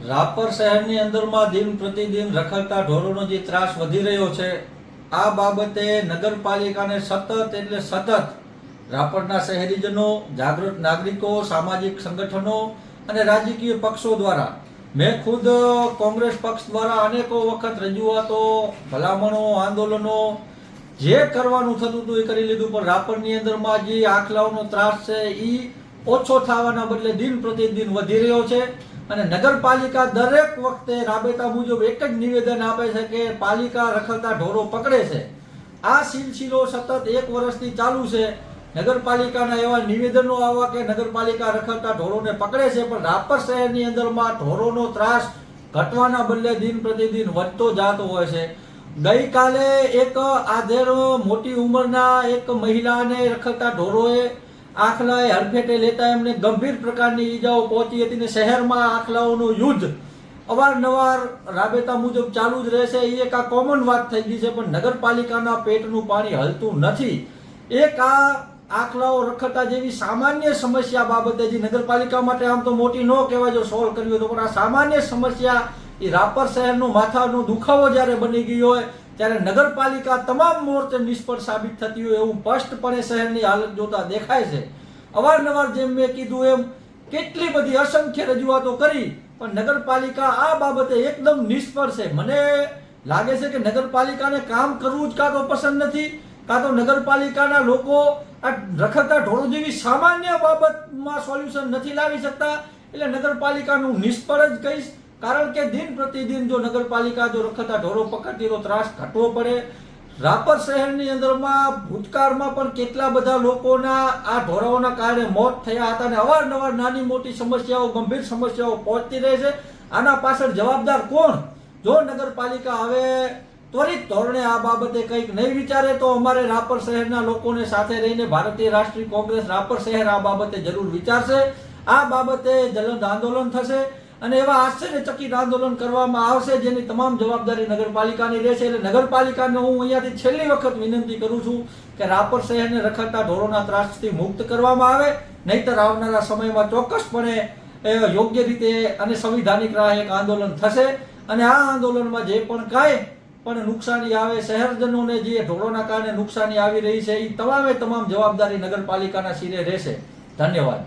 રાપર શહેરની અંદરમાં દિન પ્રતિદિન રખડતા ઢોરોનો જે ત્રાસ વધી રહ્યો છે, આ બાબતે નગરપાલિકાને સતત એટલે સતત રાપરના શહેરીજનો, જાગૃત નાગરિકો, સામાજિક સંગઠનો અને રાજકીય પક્ષો દ્વારા, મેં ખુદ કોંગ્રેસ પક્ષ દ્વારા અનેકો વખત રજૂઆતો, ભલામણો, આંદોલનો, જે કરવાનું થતું હતું એ કરી લીધું, પણ રાપરની અંદરમાં જે આખલાઓનો ત્રાસ છે એ ઓછો થવાના બદલે દિન પ્રતિદિન વધી રહ્યો છે. અને નગરપાલિકા દરેક વખતે રાબેતા મુજબ એક જ નિવેદન આપે છે કે પાલિકા રખડતા ઢોરો પકડે છે. આ સિલસિલો સતત એક વર્ષથી ચાલુ છે. નગરપાલિકાના એવા નિવેદનો આવવા કે નગરપાલિકા રખડતા ઢોરોને પકડે છે, પણ રાપર શહેરની અંદરમાં ઢોરોનો ત્રાસ ઘટવાના બદલે દિન પ્રતિદિન વધતો જતો હોય છે. ગઈકાલે એક આધેર મોટી ઉંમરના એક મહિલાને રખડતા ઢોરોએ આખલાએ હરફેટે લેતા એમને ગંભીર પ્રકારની ઈજાઓ પહોંચી હતી ને શહેરમાં આખલાઓનું યુદ્ધ અવારનવાર રાબેતા મુજબ ચાલુ જ રહેશે. એ એક આ કોમન વાત થઈ ગઈ છે, પણ નગરપાલિકાના પેટનું પાણી હલતું નથી. એક આ આખલાઓ રખડતા જેવી સામાન્ય સમસ્યા બાબતે જે નગરપાલિકા માટે આમ તો મોટી ન કહેવાય જો સોલ્વ કર્યું હોય તો, પણ આ સામાન્ય સમસ્યા એ રાપર શહેરનો માથાનો દુખાવો જ્યારે બની ગયો હોય ત્યારે નગરપાલિકા તમામ મોરચે નિષ્ફળ સાબિત થતી હોય એવું સ્પષ્ટપણે શહેરની હાલત જોતા દેખાય છે. અવારનવાર જેમ મેં કીધું એમ, કેટલી બધી અસંખ્ય રજૂઆતો કરી, પણ નગરપાલિકા આ બાબતે એકદમ નિષ્ફળ છે. મને લાગે છે કે નગરપાલિકાને કામ કરવું જ કાં તો પસંદ નથી, કાં તો નગરપાલિકાના લોકો આ રખડતા ઢોરો જેવી સામાન્ય બાબતમાં સોલ્યુશન નથી લાવી શકતા. એટલે નગરપાલિકાનું નિષ્ફળ જ કહીશ. કારણ કે દિન પ્રતિદિન જો નગરપાલિકા જો રખડતા ઢોરો પકડતી તો ત્રાસ ઘટવો પડે. રાપર શહેરની અંદરમાં ભૂતકાળમાં પણ કેટલા બધા લોકોના આ ઢોરાઓના કારણે મોત થયા હતા અને અવારનવાર નાની મોટી સમસ્યાઓ, ગંભીર સમસ્યાઓ પહોંચતી રહે છે. આના પાછળ જવાબદાર કોણ? જો નગરપાલિકા હવે ત્વરિત ધોરણે આ બાબતે કંઈક નહીં વિચારે તો અમારે રાપર શહેરના લોકોને સાથે રહીને ભારતીય રાષ્ટ્રીય કોંગ્રેસ રાપર શહેર આ બાબતે જરૂર વિચારશે. આ બાબતે જલદ આંદોલન થશે. અને એવા આશ્ચર્યચકિત આંદોલન કરવામાં આવશે જેની તમામ જવાબદારી નગરપાલિકાની રહેશે. એટલે નગરપાલિકાને હું અહીંયાથી છેલ્લી વખત વિનંતી કરું છું કે રાપર શહેરને રખડતા ઢોરોના ત્રાસથી મુક્ત કરવામાં આવે, નહીતર આવનારા સમયમાં ચોક્કસપણે યોગ્ય રીતે અને સંવિધાનિક રાહ એક આંદોલન થશે. અને આ આંદોલનમાં જે પણ કાંઈ પણ નુકસાની આવે, શહેરજનોને જે ઢોરોના કારણે નુકસાની આવી રહી છે એ તમામે તમામ જવાબદારી નગરપાલિકાના શિરે રહેશે. ધન્યવાદ.